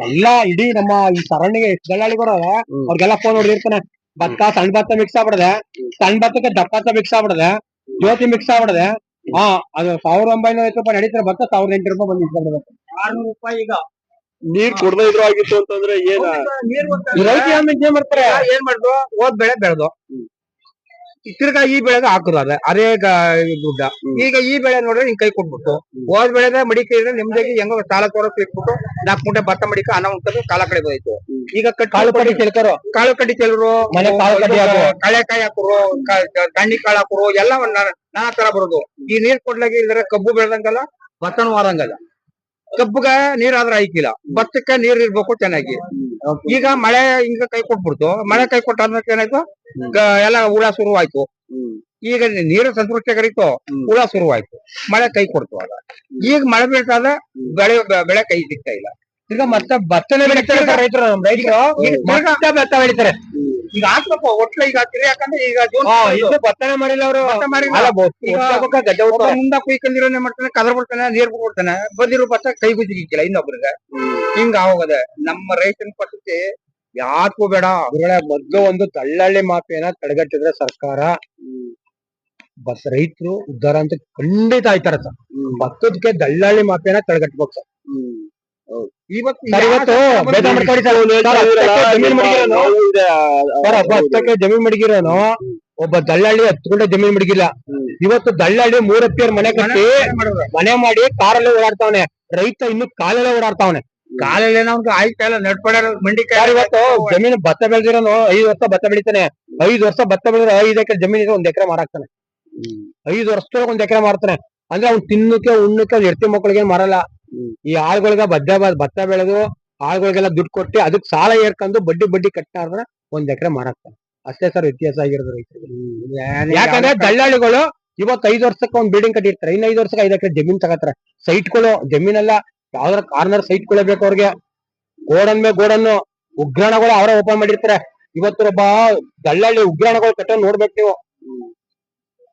ಎಲ್ಲಾ ಇಡೀ ನಮ್ಮ ಈ ಸರಣಿಗೆ ಎಷ್ಟು ದಳ್ಳಾಳಿಗಳು. ಅವ್ರಿಗೆಲ್ಲ ಫೋನ್ ಹೊಡೆದಿರ್ತಾನೆ ಭತ್ತ ಸಣ್ಣ ಭತ್ತ ಮಿಕ್ಸ್ ಆಗ್ಬಿಡದೆ. ಸಣ್ಣ ಭತ್ತಕ್ಕೆ ದಪ್ಪ ಭತ್ತ ಮಿಕ್ಸ್ ಆಗ್ಬಿಡದೆ. ಜ್ಯೋತಿ ಮಿಕ್ಸ್ ಆಗ್ಬಿಡದೆ. ಹಾ ಅದು ಸಾವಿರದ ಒಂಬೈನೂರ ಐವತ್ತು ರೂಪಾಯಿ ನಡೀತಾರೆ ಭತ್ತ ಸಾವಿರದ ಎಂಟು ರೂಪಾಯಿ ಬಂದು ಆರ್ನೂರು ರೂಪಾಯಿ ಈಗ. ನೀರ್ ಕೊಡದೇ ಇದ್ರು ಆಗಿತ್ತು ಅಂತಂದ್ರೆ ಏನ್? ರೈತ ಏನ್ ಏನ್ ಮಾಡ್ತಾರೆ? ಏನ್ ಮಾಡ್ದು? ಹೋದ್ ಬೆಳೆ ಬೆಳೆದು ತಿರ್ಗಾ ಈ ಬೆಳೆಗೆ ಹಾಕುದು ಅದೇ ದುಡ್ಡ. ಈಗ ಈ ಬೆಳೆ ನೋಡಿದ್ರೆ ಹಿಂಗ್ ಕೈ ಕೊಟ್ಬಿಟ್ಟು ಹೋದ್ ಬೆಳೆದ ಮಡಿಕೆ ನಿಮ್ದಾಗಿ ಹೆಂಗೋ ಸಾಲ ತೋರಕ್ ಇಟ್ಬಿಟ್ಟು ನಾಲ್ಕು ಮೂಟೆ ಭತ್ತ ಮಡಿಕ ಅನ್ನ ಉಂಟು ಕಾಲ ಕಡೆ ಹೋಯ್ತು. ಈಗ ಕಾಳು ಕಡಿ ಕೇಳ್ತಾರೋ? ಕಾಳು ಕಡ್ಡಿ ಚೆಲ್ಲರು ಮನೆ ಕಾಳು ಕಡ್ಡಿ ಹಾಕು. ಕಳೆಕಾಯಿ ಹಾಕುರು ತಣ್ಣಿ ಕಾಳು ಹಾಕುರು ಎಲ್ಲ ನಾನಾ ತರ ಬರೋದು. ಈ ನೀರ್ ಕೊಡ್ಲಾಗಿ ಇದ್ರೆ ಕಬ್ಬು ಬೆಳೆದಂಗಲ್ಲ ಭತ್ತನೂ ಆದಂಗಲ್ಲ. ಕಬ್ಬುಗ ನೀರ್ ಆದ್ರೆ ಐಕಿಲ್ಲ. ಭತ್ತಕ್ಕೆ ನೀರ್ ಇರ್ಬೇಕು ಚೆನ್ನಾಗಿ. ಈಗ ಮಳೆ ಈಗ ಕೈ ಕೊಟ್ಬಿಡ್ತು. ಮಳೆ ಕೈ ಕೊಟ್ಟಾದ್ಮೇಲೆ ಏನಾಯ್ತು? ಗ- ಎಲ್ಲ ಹುಳ ಶುರುವಾಯ್ತು. ಈಗ ನೀರು ಸಂತೃಪ್ತಿ ಕರೀತು ಹುಳ ಶುರುವಾಯ್ತು. ಮಳೆ ಕೈ ಕೊಡ್ತು ಆಗ. ಈಗ ಮಳೆ ಬೀಳ್ತಾದ ಬೆಳೆ ಬೆಳೆ ಕೈ ಸಿಗ್ತಾ ಇಲ್ಲ. ಈಗ ಮತ್ತೆ ಭತ್ತನೇ ಬೆಳಿತಾರೆ ರೈತರು ಬೆಳಿತಾರೆ. ಈಗ ಹಾಕ್ಬೇಕು ಒಟ್ಲ ಈಗ ಹಾಕಿರಿ ಯಾಕಂದ್ರೆ ಈಗ ಜೂನ್ ಇದು ಭತ್ತನೇ ಮಾಡಿಲ್ಲ ಅವರು. ಭತ್ತ ಮಾಡಿಲ್ಲ. ಒಬ್ಬ ಮುಂದ ಕುಯ್ಕೊಂಡಿರೋನೇ ಮಾಡ್ತಾನೆ ಕದರ್ ಬಿಡ್ತಾನೆ ನೀರ್ ಬಿಡ್ತಾನೆ ಬಂದಿರೋ ಭತ್ತ ಕೈ ಗುಜ್ಜಿಕ್ಕಿಲ್ಲ ಇನ್ನೊಬ್ರಿಗೆ. ಹಿಂಗ ಆಗೋದ ನಮ್ಮ ರೈತನ ಪರಿಸ್ಥಿತಿ ಯಾಕೂ ಬೇಡ. ಮೊದ್ಲು ಒಂದು ತಳ್ಳಳ್ಳಿ ಮಾಫಿಯನ್ನ ತಡೆಗಟ್ಟಿದ್ರೆ ಸರ್ಕಾರ ಬಸ್ ರೈತರು ಉದ್ಧಾರ ಅಂತ ಖಂಡಿತ ಆಯ್ತಾರ ಸರ್. ಭತ್ತದಕ್ಕೆ ದಳ್ಳಾಳಿ ಮಾಫಿಯನ್ನ ತಡೆಗಟ್ಬೇಕು ಸರ್ ಇವತ್ತು ಸರ್ ಇವತ್ತು ಬೇಗ ಮಾಡ್ಕೊಳ್ಳಿ ಸರ್. ಸರ್, ಹತ್ತಕ್ಕೆ ಜಮೀನ್ ಮಡಗಿರೋನು? ಒಬ್ಬ ದಳ್ಳಾಳಿ ಹತ್ತು ಗುಂಟೆ ಜಮೀನ್ ಮಡಗಿಲ್ಲ. ಇವತ್ತು ದಳ್ಳಾಳಿ ಮೂರ್ ಹತ್ತಿಯರ್ ಮನೆ ಕಟ್ಟಿ ಮನೆ ಮಾಡಿ ಕಾರಲ್ಲೇ ಓಡಾಡ್ತಾವನೆ. ರೈತ ಇನ್ನು ಕಾಲಲ್ಲೇ ಓಡಾಡ್ತಾವನೆ. ಕಾಲಲ್ಲಿ ಆಯ್ತಾ ಇಲ್ಲ ನಡ್ಪಡ ಮಂಡಿ ಇವತ್ತು ಜಮೀನ್ ಭತ್ತ ಬೆಳೆದಿರೋನು ಐದು ವರ್ಷ ಭತ್ತ ಬೆಳಿತಾನೆ. ಐದು ವರ್ಷ ಭತ್ತ ಬೆಳೆದ್ರೆ ಐದು ಎಕರೆ ಜಮೀನ್ ಒಂದ್ ಎಕರೆ ಮಾರಾಕ್ತಾನೆ ಐದು ವರ್ಷದೊಳಗೆ ಒಂದ್ ಎಕರೆ ಮಾರ್ತಾನೆ. ಅಂದ್ರೆ ಅವ್ನ್ ತಿನ್ನಕ್ಕೆ ಉಣ್ಣಕ್ಕೆ ಎರ್ತಿ ಮಕ್ಕಳಿಗೆ ಮಾರಲ್ಲ. ಈ ಆಳ್ಗಳಿಗೆ ಬದ್ದೆ ಭತ್ತ ಬೆಳೆದು ಆಳ್ಗಳಿಗೆಲ್ಲ ದುಡ್ಡು ಕೊಟ್ಟು ಅದಕ್ಕೆ ಸಾಲ ಏರ್ಕೊಂಡು ಬಡ್ಡಿ ಬಡ್ಡಿ ಕಟ್ಟಾದ್ರೆ ಒಂದ್ ಎಕರೆ ಮಾರಾಕ್ತಾನೆ ಅಷ್ಟೇ ಸರ್ ವ್ಯತ್ಯಾಸ ಆಗಿರೋದು ರೈತರಿಗೆ. ಯಾಕಂದ್ರೆ ದಳ್ಳಾಳಿಗಳು ಇವತ್ತು ಐದು ವರ್ಷಕ್ಕೆ ಒಂದ್ ಬಿಲ್ಡಿಂಗ್ ಕಟ್ಟಿರ್ತಾರೆ. ಇನ್ನ ಐದು ವರ್ಷಕ್ಕೆ ಐದು ಎಕರೆ ಜಮೀನ್ ತಗತ್ತಾರೆ ಸೈಟ್ಗಳು ಜಮೀನೆಲ್ಲ ಯಾವ್ದಾರ ಕಾರ್ನರ್ ಸೈಟ್ ಬೇಕು ಅವ್ರಿಗೆ. ಗೋಡನ್ ಮೇಲೆ ಗೋಡನ್ ಉಗ್ರಾಣಗಳು ಅವರೇ ಓಪನ್ ಮಾಡಿರ್ತಾರೆ. ಇವತ್ತು ಒಬ್ಬ ದಳ್ಳಾಳಿ ಉಗ್ರಾಣಗಳು ಕಟ್ಟೋ ನೋಡ್ಬೇಕು ನೀವು.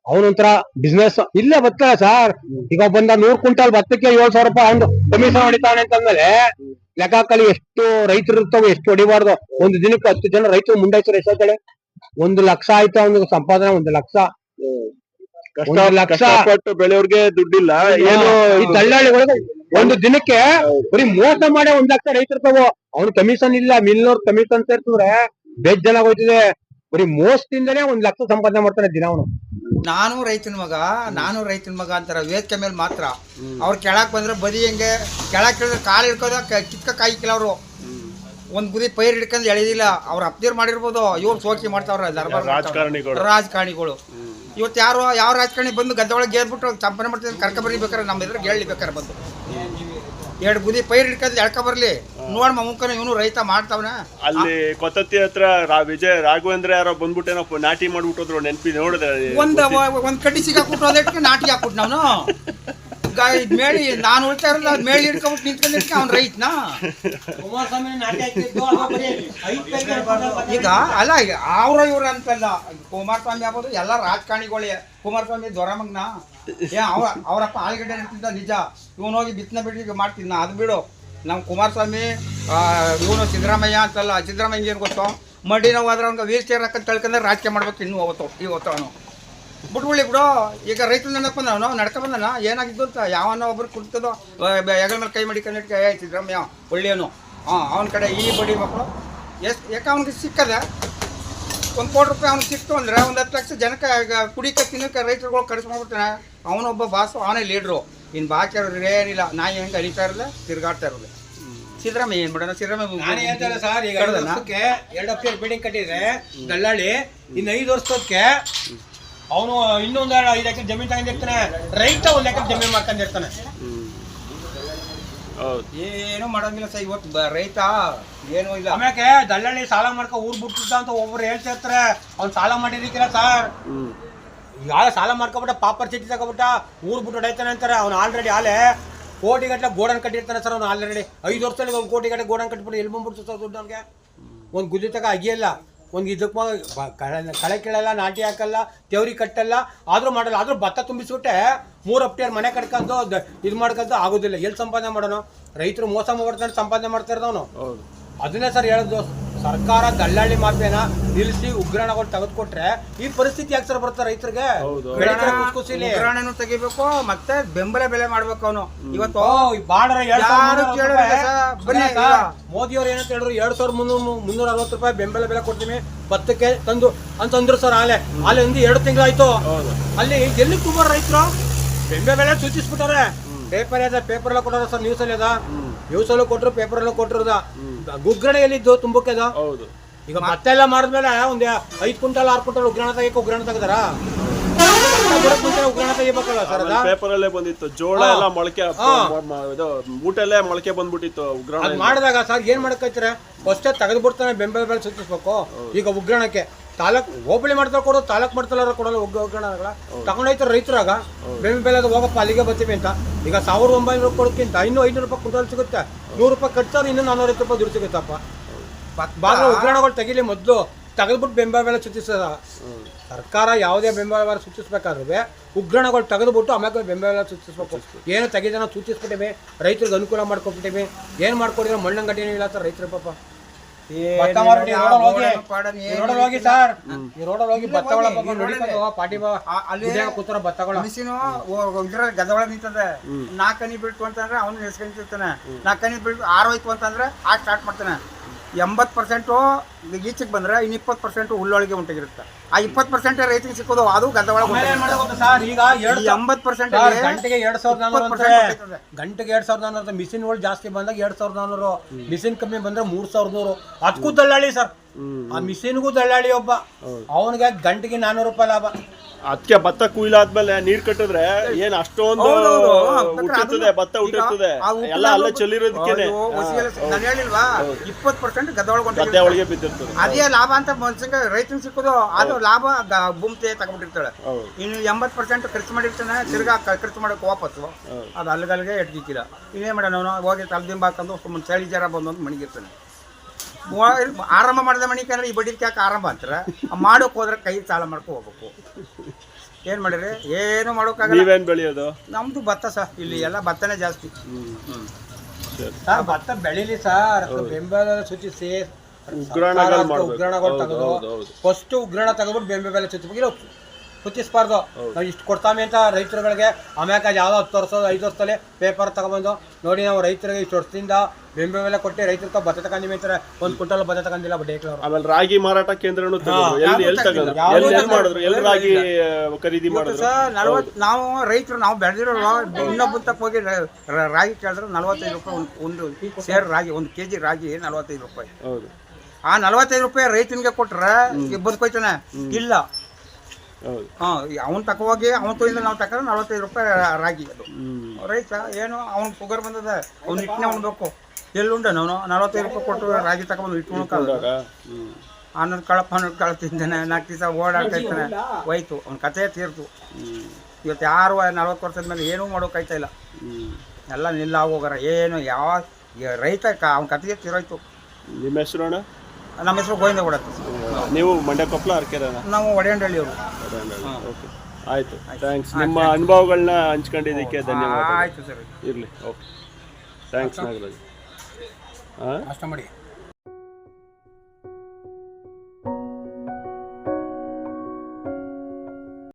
ಅವನೊಂಥರ ಬಿಸ್ನೆಸ್ ಇಲ್ಲೇ ಬರ್ತಲ್ಲ ಸರ್. ಈಗ ಬಂದ ನೂರ್ ಕ್ವಿಂಟಲ್ ಭತ್ತಕ್ಕೆ ಏಳ್ ಸಾವಿರ ರೂಪಾಯಿ ಅವ್ನು ಕಮಿಷನ್ ಹೊಡಿತಾನೆ ಅಂತಂದ್ರೆ ಲೆಕ್ಕ ಹಾಕಲಿ ಎಷ್ಟು ರೈತರು ಇರ್ತಾವೆ ಎಷ್ಟು ಹೊಡಿಬಾರ್ದು? ಒಂದು ದಿನಕ್ಕೆ ಹತ್ತು ಜನ ರೈತರು ಮುಂಡಾಯ್ತಾರೆ ಎಷ್ಟೇ ಒಂದು ಲಕ್ಷ ಆಯ್ತು ಅವ್ನಿಗೆ ಸಂಪಾದನೆ ಒಂದು ಲಕ್ಷ. ಒಂದು ಲಕ್ಷ. ಬೆಳೆಯವ್ರಿಗೆ ದುಡ್ಡಿಲ್ಲ. ಏನು ಈ ದಳ್ಳಾಳಿಗಳಿಗೆ ಒಂದು ದಿನಕ್ಕೆ ಬರೀ ಮೋಸ ಮಾಡಿ ಒಂದ್ ಲಕ್ಷ ರೈತರ್ತಾವ ಅವ್ನು ಕಮಿಷನ್ ಇಲ್ಲ ಮಿಲ್ನೋರ್ ಕಮಿಷನ್ ಸೇರ್ತಂದ್ರೆ ಬೇಜ್ ಜನ ಹೋಯ್ತಿದೆ ಬರೀ ಮೋಸದಿಂದನೇ ಒಂದ್ ಲಕ್ಷ ಸಂಪಾದನೆ ಮಾಡ್ತಾನೆ ದಿನ ಅವನು. ನಾನು ರೈತನ ಮಗ ನಾನು ರೈತನ ಮಗ ಅಂತಾರೆ ವೇದಿಕೆ ಮೇಲೆ ಮಾತ್ರ. ಅವ್ರು ಕೆಳಕ್ ಬಂದ್ರೆ ಬದಿ ಹೆಂಗೆ ಕೆಳಕ್ ಇಳಿದ್ರೆ ಕಾಲು ಹಿಡ್ಕೋದ ಕಿತ್ಕ ಕಾಯಿ ಅವರು. ಒಂದ್ ಗುರಿ ಪೈರ್ ಹಿಡ್ಕೊಂಡು ಎಳೆದಿಲ್ಲ ಅವ್ರ ಅಪ್ತೀರ್ ಮಾಡಿರ್ಬೋದು ಇವ್ರು ಸೋಕಿ ಮಾಡ್ತಾವ್ರ ದರ್ಬಾರ್. ರಾಜಕಾರಣಿಗಳು. ರಾಜಕಾರಣಿಗಳು. ಇವತ್ತು ಯಾರು ಯಾವ ರಾಜಕಾರಣಿ ಬಂದು ಗದ್ದೊಳಗೆ ಗೇರ್ಬಿಟ್ಟು ಚಂಪನೆ ಮಾಡ್ತಿದ್ರೆ ಕರ್ಕ ಬರ್ಲಿ ಬೇಕಾರೆ ನಮ್ಮ ಎದುರು ಹೇಳಿ ಬೇಕಾರೆ ಬಂದು. ಎರಡು ಗುದಿ ಪೈರ್ ಹಿಡ್ಕೊಂಡು ಎಳ್ಕ ಬರ್ಲಿ. ನೋಡ್ ಮುಖನ ಇವನು ರೈತ ಮಾಡ್ತಾವನ. ಅಲ್ಲಿ ಕೊತ್ತತ್ತಿ ಹತ್ರ ರಾ- ವಿಜಯ ರಾಘವೇಂದ್ರ ಯಾರೋ ಬಂದ್ಬಿಟ್ಟೇನೋ ಪ- ನಾಟಿ ಮಾಡ್ಬಿಟ್ಟು ನೆನ್ಪಿ ನೋಡಿದ್ರೆ ಒಂದ್ ಒಂದ್ ಕಡ್ಡಿ ಸಿಗಾಕ್ಬಿಟ್ಟು ಅದಕ್ಕೆ ನಾಟಿ ಹಾಕ್ಬಿಟ್ಟು ನಾನು ಇದ್ ಮೇಳಿ ನಾನು ಉಳ್ತಾ ಇರಲ್ಲ ಅದ್ ಮೇಳಿ ಹಿಡ್ಕೊಬಿಟ್ಟು ನಿಂತ್ಕೊಂಡಿರ್ತೀನಿ ಅವ್ನ ರೈತನ. ಈಗ ಅಲ್ಲ ಈಗ ಅವ್ರ ಇವ್ರ ಅಂತಲ್ಲ. ಕುಮಾರಸ್ವಾಮಿ ಆಗ್ಬೋದು ಎಲ್ಲ ರಾಜಕಾರಣಿಗಳೇ. ಕುಮಾರಸ್ವಾಮಿ ದೊರಮಗ್ನ. ಏ ಅವ್ರ ಅವರಪ್ಪ ಆಲೂಗಡ್ಡೆ ನಿಂತಿದ್ದ ನಿಜ. ಇವನು ಹೋಗಿ ಬಿತ್ತನೆ ಮಾಡ್ತೀನಿ ಮಾಡ್ತಿದ್ನ ಅದು ಬಿಡು. ನಮ್ಮ ಕುಮಾರಸ್ವಾಮಿ ಇವನು ಸಿದ್ದರಾಮಯ್ಯ ಅಂತಲ್ಲ, ಸಿದ್ದರಾಮಯ್ಯ ಏನು ಗೊತ್ತು? ಮಡಿ ನಾವು ಆದ್ರೆ ಅವ್ನಿಗೆ ವೀಲ್ ಚೇರ್ ಹಾಕಂತ ತಳ್ಕೊಂಡ್ರೆ ರಾಜಕೀಯ ಮಾಡ್ಬೇಕು ಇನ್ನೂ ಅವತ್ತು ಇವತ್ತು ಅವನು. ಬಿಟ್ಬಿಡ್ಲಿ ಬಿಡು. ಈಗ ರೈತರು ನೆನಪು ಬಂದ ಅವನು ನಡ್ಕೊ ಬಂದನ? ಏನಾಗಿದ್ದು ಅಂತ? ಯಾವನ ಒಬ್ರು ಕುಡ್ತದೋ ಹೆಗಲ ಮೇಲೆ ಕೈ ಮಾಡಿ ಇಟ್ಕ, ಏ, ಸಿದ್ದರಾಮಯ್ಯ, ಒಳ್ಳೆಯವನು. ಹಾಂ ಅವನ ಕಡೆ ಈ ಬಡಿ ಮಕ್ಕಳು. ಎಷ್ಟು ಯಾಕೆ ಅವ್ನಿಗೆ ಸಿಕ್ಕದೆ? ಒಂದು ಕೋಟಿ ರೂಪಾಯಿ ಅವ್ನಿಗೆ ಸಿಕ್ತು ಅಂದರೆ ಒಂದು ಹತ್ತು ಲಕ್ಷ ಜನಕ್ಕೆ, ಈಗ ಕುಡಿಕ ತಿನ್ನಕ್ಕೆ ರೈತರುಗಳು ಕಡಿಸ್ಕೊಂಡ್ಬಿಡ್ತಾನೆ ಅವನೊಬ್ಬ ಬಾಸು, ಅವನೇ ಲೀಡ್ರು ಇನ್ನು ಬಾಕಿ ಅವ್ರು ಏನಿಲ್ಲ ನಾಯಿ ಹೆಂಗೆ ಅಳಿತಾ ಇರಲ್ಲ ತಿರ್ಗಾಡ್ತಾ ಇರೋದು. ಸಿದ್ದರಾಮಯ್ಯ ಏನು ಮಾಡೋಣ ನಾನು ಹೇಳ್ತಾರೆ ಸರ್ ಈಗ ಎರಡು? ವರ್ಷಕ್ಕೆ ಎರಡು ಬಿಲ್ಡಿಂಗ್ ಕಟ್ಟಿದ್ರೆ ದಳ್ಳಾಳಿ ಇನ್ನು ಐದು ವರ್ಷಕ್ಕೆ ಅವನು ಇನ್ನೊಂದು ಐದು ಎಕರೆ ಜಮೀನ್ ತಗೊಂಡಿರ್ತಾನೆ ರೈತ ಒಂದು ಎಕರೆ ಜಮೀನ್ ಮಾಡ್ಕೊಂಡಿರ್ತಾನೆ ಹೌದು. ಏನು ಮಾಡೋಂಗಿಲ್ಲ ಸರ್ ಇವತ್ತು ಬ- ರೈತ ಏನೂ ಇಲ್ಲ. ಆಮ್ಯಾಕೆ ದಳ್ಳಾಳಿ ಸಾಲ ಮಾಡ್ಕೊ ಊರ್ ಬಿಟ್ಟಿದ್ದ ಅಂತ ಒಬ್ರು ಹೇಳ್ತಾ ಇರ್ತಾರೆ. ಅವ್ನು ಸಾಲ ಮಾಡಿದಿಕ್ಕಿಲ್ಲ ಸರ್. ಈಗ ಸಾಲ ಮಾಡ್ಕೊಬಿಟ್ಟ ಪಾಪರ್ ಚೀಟಿ ತಗೊಬಿಟ್ಟ ಊರು ಬಿಟ್ಟು ಹೊಡೈತಾನೆ ಅಂತಾರೆ. ಅವ್ನು ಆಲ್ರೆಡಿ ಆಲೆ ಕೋಟಿ ಗಟ್ಟಲೆ ಗೋಡನ್ ಕಟ್ಟಿರ್ತಾನೆ ಸರ್ ಅವ್ನು ಆಲ್ರೆಡಿ ಐದು ವರ್ಷದಲ್ಲಿ ಒಂದು ಕೋಟಿ ಗಟ್ಟಲೆ ಗೋಡನ್ ಕಟ್ಬಿಟ್ಟು ಎಲ್ಲಿ ಬಂದ್ಬಿಡ್ತು ಸರ್ ದುಡ್ಡು ಅವ್ನಿಗೆ. ಒಂದು ಗುದ್ದಿ ತಗ ಅಗಿಯಲ್ಲ ಒಂದು ಇದಕ್ಕೆ ಕಳೆ ಕೇಳಲ್ಲ ನಾಟಿ ಹಾಕಲ್ಲ ತೆವರಿ ಕಟ್ಟಲ್ಲ. ಆದರೂ ಮಾಡಲ್ಲ ಆದರೂ ಭತ್ತ ತುಂಬಿಸ್ಬಿಟ್ಟೆ ಮೂರು ಅಪ್ಟಿಯರ್ ಮನೆ ಕಟ್ಕೊಂಡು ಇದು ಮಾಡ್ಕೊಂಡು ಆಗೋದಿಲ್ಲ. ಎಲ್ಲಿ ಸಂಪಾದನೆ ಮಾಡೋಣ ರೈತರು ಮೋಸ ಮಾಡ್ತಾರೆ ಸಂಪಾದನೆ ಮಾಡ್ತಾ ಇರೋದು ಅವನು. ಅದನ್ನೇ ಸರ್ ಹೇಳೋದು ಸರ್ಕಾರ ದಲ್ಲಾಳಿ ಮಾಫಿಯಾನ ನಿಲ್ಲಿಸಿ ಉಗ್ರಾಣಗಳು ತೆಗೆದುಕೊಟ್ರೆ ಈ ಪರಿಸ್ಥಿತಿ ಯಾಕೆ ಸರ್ ಬರ್ತಾರೆ ರೈತರಿಗೆ. ಬೆಳೀತಾರೆ. ಉಗ್ರಾಣನು ತೆಗಿಬೇಕು ಮತ್ತೆ ಬೆಂಬಲ ಬೆಲೆ ಮಾಡ್ಬೇಕು ಅವನು. ಇವತ್ತು ಬಾರ್ಡರ್ ಮೋದಿ ಅವ್ರು ಏನಂತ ಹೇಳಿದ್ರು ಎರಡ್ ಸಾವಿರದ ಮುನ್ನೂರ ಮುನ್ನೂರ ಅರವತ್ತು ರೂಪಾಯಿ ಬೆಂಬಲ ಬೆಲೆ ಕೊಡ್ತೀನಿ ಭತ್ತಕ್ಕೆ ತಂದು ಅಂತಂದ್ರು ಸರ್ ಆಲೆ. ಆಲೆ ಒಂದು ಎರಡು ತಿಂಗಳಾಯ್ತು. ಆಯ್ತು ಅಲ್ಲಿ ಎಲ್ಲಿ ತುಂಬ ರೈತರು? ಬೆಂಬಲ ಬೆಲೆ ಸೂಚಿಸ್ಬಿಟ್ಟಾರೆ ಪೇಪರ್ ಅದ ಪೇಪರ್ ಎಲ್ಲ ಕೊಡೋರ ಸರ್ ನ್ಯೂಸ್ ಅಲ್ಲಿ ಅದ. ನ್ಯೂಸ್ ಅಲ್ಲೂ ಕೊಟ್ರು ಪೇಪರ್ ಅಲ್ಲೂ ಕೊಟ್ಟಿರೋದ ಗುಗ್ಗರಣೆ ಎಲ್ಲಿದ್ದು ತುಂಬಕ್ಕೆ ಅದ ಹೌದು. ಈಗ ಮತ್ತೆ ಎಲ್ಲ ಮಾಡಿದ್ಮೇಲೆ ಒಂದ್ ಐದ್ ಕ್ವಿಂಟಲ್ ಆರು ಕ್ವಿಂಟಲ್ ಉಗ್ರಣ ತೆಗಿಯಕ್ಕೆ ಉಗ್ರಣ ತೆಗದಾರ? ಉಗ್ರಾಣ ತೆಗಿಬೇಕಲ್ಲ ಸರ್ ಅದ? ಪೇಪರ್ ಅಲ್ಲೇ ಬಂದಿತ್ತು. ಜೋಳ ಎಲ್ಲ ಮೊಳಕೆ ಇದು ಮೂಟಲ್ಲೇ ಮೊಳಕೆ ಬಂದ್ಬಿಟ್ಟಿತ್ತು ಉಗ್ರಣ ಮಾಡಿದಾಗ ಸರ್ ಏನ್ ಮಾಡಕೈತಾರೆ ಫಸ್ಟೇ ತೆಗೆದ್ಬಿಡ್ತಾನೆ ಬೆಂಬಲ ಬೆಲೆ ಸೂಚಿಸ್ಬೇಕು ಈಗ ಉಗ್ರಾಣಕ್ಕೆ. ತಾಲೂಕ್ ಹೋಬಳಿ ಮಾಡ್ತಾರೆ ಕೊಡೋ ತಾಲೂಕ್ ಮಾಡ್ತಾರ ಕೊಡಲ್ಲ ಉಗ್ರ ಉಗ್ರಾಣಗಳ ತಗೊಂಡೋಯ್ತಾರೆ ರೈತರಾಗ. ಬೆಂಬಲ ಬೆಲೆ ಅದು ಹೋಗಪ್ಪ ಅಲ್ಲಿಗೆ ಬರ್ತೀವಿ ಅಂತ. ಈಗ ಸಾವಿರದ ಒಂಬೈನೂರು ಕೊಡೋಕ್ಕಿಂತ ಇನ್ನೂ ಐನೂರು ರೂಪಾಯಿ ಕುಂಟಲ್ ಸಿಗುತ್ತೆ. ನೂರು ರೂಪಾಯಿ ಖರ್ಚಾದ್ರೆ ಇನ್ನೂ ನಾನ್ನೂರೈವತ್ತು ರೂಪಾಯಿ ದುಡ್ಡು ಸಿಗುತ್ತಪ್ಪ. ಬಾಗ ಉಗ್ರಣಗಳು ತೆಗಿಲಿ ಮೊದಲು ತೆಗೆದ್ಬಿಟ್ಟು ಬೆಂಬಲ ಬೆಲೆ ಸೂಚಿಸದ ಸರ್ಕಾರ ಯಾವುದೇ ಬೆಂಬಲ ಬೆಲೆ ಸೂಚಿಸ್ಬೇಕಾದ್ರೆ ಉಗ್ರಣಗಳು ತೆಗೆದುಬಿಟ್ಟು ಆಮೇಲೆ ಬೆಂಬಲ ಬೆಲೆ ಸೂಚಿಸ್ಬೇಕು ಏನು ತೆಗೆದ ಸೂಚಿಸ್ಬಿಟ್ಟಿವಿ? ರೈತರಿಗೆ ಅನುಕೂಲ ಮಾಡ್ಕೊಬಿಟ್ಟಿವಿ ಏನು ಮಾಡ್ಕೊಡಿದ್ರೆ ಮಣ್ಣಂಗಟ್ಟಿನೂ ಇಲ್ಲ ಸರ್ ರೈತರು ಪಾಪ. ಭತ್ತ ಮಾರ್ಬಿಟ್ಟು ಈ ರೋಡಲ್ಲಿ ಹೋಗಿ. ಈ ರೋಡಲ್ಲಿ ಹೋಗಿ ಸರ್. ಈ ರೋಡಲ್ಲಿ ಹೋಗಿ ಭತ್ತಗಳ ಪಾಪ ನೋಡಿಕೊಂಡು ಪಾಟಿ ಬಾ. ಅಲ್ಲಿ ಕೂತರ ಭತ್ತಗಳ ಮಿಷಿನು ಇದ್ರ ನಿಂತದೆ. ನಾಲ್ಕನಿ ಬಿಡ್ತು ಅಂತಂದ್ರೆ ಅವನು ನಿಲ್ಸ್ಕೊಂತಿರ್ತಾನೆ ನಾಲ್ಕನಿ ಬಿಟ್ಟು ಆರೋಯ್ತು ಅಂತಂದ್ರೆ ಆ ಸ್ಟಾರ್ಟ್ ಮಾಡ್ತಾನೆ. ಎಂಬತ್ತು ಪರ್ಸೆಂಟು ಈಚೆಗೆ ಬಂದ್ರೆ ಇನ್ನು ಇಪ್ಪತ್ತು ಪರ್ಸೆಂಟು ಹುಲ್ಲೊಳಗೆ ಉಂಟಾಗಿರುತ್ತೆ ಆ ಇಪ್ಪತ್ತು ಪರ್ಸೆಂಟ್ ರೈತಿಗೆ ಸಿಕ್ಕೋದು ಅದು ಗದ್ದ ಒಳಗೆ ಏನ್ ಮಾಡೋದು ಸರ್? ಈಗ ಎರಡು ಎಂಬತ್ತು ಪರ್ಸೆಂಟ್ ಗಂಟೆಗೆ ಎರಡ್ ಸಾವಿರದ ನಾನೂರು ಅಂತಾರೆ 20% ಕೊಟ್ಟಿರ್ತದೆ. ಗಂಟೆಗೆ ಎರಡು ಸಾವಿರದ ನಾನೂರು ಮಿಷಿನ್ಗಳು ಜಾಸ್ತಿ ಬಂದಾಗ ಎರಡು ಸಾವಿರದ ನಾನೂರು. ಮಿಷಿನ್ ಕಮ್ಮಿ ಬಂದ್ರೆ ಮೂರು ಸಾವಿರದ ನೂರು. ಅದಕ್ಕೂ ದಲ್ಲಾಳಿ ಸರ್. ಆ ಮಿಷಿನ್ಗೂ ದಲ್ಲಾಳಿ ಒಬ್ಬ. ಅವನಿಗೆ ಗಂಟೆಗೆ ನಾನೂರು ರೂಪಾಯಿ ಲಾಭ. ಅದಕ್ಕೆ ಭತ್ತ ಕುಯ್ಲಾದ್ಮೇಲೆ ನೀರ್ ಕಟ್ಟಿದ್ರೆ ಏನ್ ಅಷ್ಟೊಂದು ಹುಟ್ಟಿರ್ತದೆ ಭತ್ತ ಹುಟ್ಟಿರ್ತದೆ ಎಲ್ಲ ಅಲ್ಲೇ ಚಲಿರೋದಕ್ಕೆ ಚೆಲ್ಲಿರೋದಕ್ಕೇನೆ. ನಾನು ಹೇಳಿಲ್ವಾ? ಇಪ್ಪತ್ತು ಪರ್ಸೆಂಟ್ ಗದ್ದೆ ಒಳಗೆ ಬಿದ್ದಿರ್ತದೆ. ಅದೇ ಲಾಭ ಅಂತ ಮನ್ಸಿಗೆ ರೈತನ್ ಸಿಕ್ಕೋದು ಅದು ಲಾಭ ಭೂಮಿ ತಗೊಂಡ್ಬಿಟ್ಟಿರ್ತಾಳೆ. ಹೌದು. ಇನ್ನು ಎಂಬತ್ತು ಪರ್ಸೆಂಟ್ ಖರ್ಚು ಮಾಡಿರ್ತಾನೆ ತಿರ್ಗಾ ಖರ್ಚು ಮಾಡಕ್ ವಾಪಸ್ಸು. ಅದು ಅಲ್ಲಿಗಲ್ಲಿಗೆ ಎಟ್ಟಿಕ್ಕಿಲ್ಲ ಇನ್ನೇ ಮಾಡೋಣ ಅವನು ಹೋಗಿ ತಲೆದಿಂಬ ಹಾಕೊಂಡು ಸುಮ್ಮನೆ ಚಳಿ ಜರ ಬಂದು ಮಣಿಗಿರ್ತಾನೆ. ಆರಂಭ ಮಾಡಿದ ಮಣಿಕಂದ್ರೆ ಈ ಬಡ್ಡಿ ಯಾಕೆ ಆರಂಭ ಅಂತಾರೆ? ಮಾಡೋಕೆ ಹೋದ್ರೆ ಕೈ ಸಾಲ ಮಾಡ್ಕೊ ಹೋಗ್ಬೇಕು. ಏನು ಮಾಡಿರಿ? ಏನು ಮಾಡೋಕ್ಕಾಗಲ್ಲ ನೀವೇನ್ ಬೆಳೆಯೋದು? ನಮ್ದು ಭತ್ತ ಸರ್ ಇಲ್ಲಿ ಎಲ್ಲ ಭತ್ತನೇ ಜಾಸ್ತಿ. ಸರಿ. ಭತ್ತ ಬೆಳಿಲಿ ಸರ್ ಬೆಂಬಲ ಸೂಚಿಸಿ ಉಗ್ರಾಣಗಳು. ಉಗ್ರಾಣಗಳು ತೆಗೆದು. ಫಸ್ಟ್ ಉಗ್ರಾಣ ತಗೊಂಡ್ಬಿಟ್ಟು ಬೆಂಬಲ ಬೆಲೆ ಸೂಚಿಸ್ಬೇಕು ಸೂಚಿಸ್ಬಾರ್ದು ನಾವು ಇಷ್ಟು ಕೊಡ್ತಾವೆ ಅಂತ ರೈತರುಗಳಿಗೆ ಆಮ್ಯಾಕ ಯಾವ್ದೋ ಹತ್ತು ವರ್ಷ ಐದು ವರ್ಷದಲ್ಲಿ ಪೇಪರ್ ತಗೊಬಂದು ನೋಡಿ ನಾವು ರೈತರಿಗೆ ಇಷ್ಟು ವರ್ಷದಿಂದ ಬೆಂಬಲ ಬೆಲೆ ಕೊಟ್ಟು ರೈತರಿಗೆ ಭತ್ತ ತಗೊಂಡಿವಿ ಅಂತಾರೆ. ಒಂದು ಕ್ವಿಂಟಲ್ ಭತ್ತ ತಗೊಂಡಿಲ್ಲ ಬಟ್ ಆಮೇಲೆ ರಾಗಿ ಮಾರಾಟ ಕೇಂದ್ರ ರಾಗಿ ಖರೀದಿ ನಾವು ರೈತರು ನಾವು ಬೆಳೆದಿರೋ ಇನ್ನೊಬ್ಬ ತಕ್ಕ ಹೋಗಿ ರಾಗಿ ಕೇಳಿದ್ರೆ ನಲವತ್ತೈದು ರೂಪಾಯಿ ಒಂದು ಸೇರ್ ರಾಗಿ ಒಂದು ಕೆ ಜಿ ರಾಗಿ ನಲವತ್ತೈದು ರೂಪಾಯಿ. ಆ ನಲವತ್ತೈದು ರೂಪಾಯಿ ರೈತನಿಗೆ ಕೊಟ್ರೆ ಬದುಕೋಯ್ತಾನೆ ಇಲ್ಲ. ಹಾಂ ಅವ್ನು ತಕ ಹೋಗಿ ಅವನ ಕೈಯಿಂದ ನಾವು ತಕೊಂಡ್ರೆ ನಲವತ್ತೈದು ರೂಪಾಯಿ ರಾಗಿ ಅದು. ಹ್ಮ್. ರೈತ ಏನು ಅವನ್ ಶುಗರ್ ಬಂದದ ಅವ್ನು ಇಟ್ಟನೆ ಉಣ್ಬೇಕು ಎಲ್ಲುಂಡ ನಾನು ನಲ್ವತ್ತೈದು ರೂಪಾಯಿ ಕೊಟ್ಟು ರಾಗಿ ತಗೊಂಡು ಇಟ್ಟು ಕಾಲ ಹನ್ನೊಂದು ಕಳಪ ಹನ್ನೊಂದು ಕಳ ತಿಂತಾನೆ ನಾಲ್ಕು ದಿವಸ ಓಡಾಡ್ತಾ ಇರ್ತಾನೆ. ಹೋಯ್ತು ಅವ್ನ ಕತೆ ತೀರ್ತು ಇವತ್ತು ಯಾರು ನಲ್ವತ್ತು ವರ್ಷದ ಮೇಲೆ ಏನೂ ಮಾಡೋಕ್ಕಾಯ್ತಾ ಇಲ್ಲ. ಹ್ಮ್. ಎಲ್ಲ ನಿಲ್ಲ ಹೋಗೋರ ಏನು ಯಾವ ರೈತ ಕ ಅವ್ನ ಕತೆಗೆ ತೀರೋಯ್ತು. ನಿಮ್ಮ ಹೆಸರು ನಮ್ಮ ಹೆಸರು ಗೋವಿಂದ ಕೊಡತ್ತೆ ನೀವು ಮಂಡ್ಯ ಕೊಪ್ಪಳ ಅರ್ಕೆರನ ನಾವು ಒಡೆಯಂಡಳ್ಳಿಯವರು ಓಕೆ ಆಯ್ತು. ಥ್ಯಾಂಕ್ಸ್ ನಿಮ್ಮ ಅನುಭವಗಳನ್ನ ಹಂಚ್ಕೊಂಡಿದ್ದಕ್ಕೆ ಧನ್ಯವಾದ ಆಯ್ತು ಸರ್. ಇರಲಿ. Okay thanks Nagaraj. ಹಾಂ? ಅಷ್ಟ ಮಾಡಿ.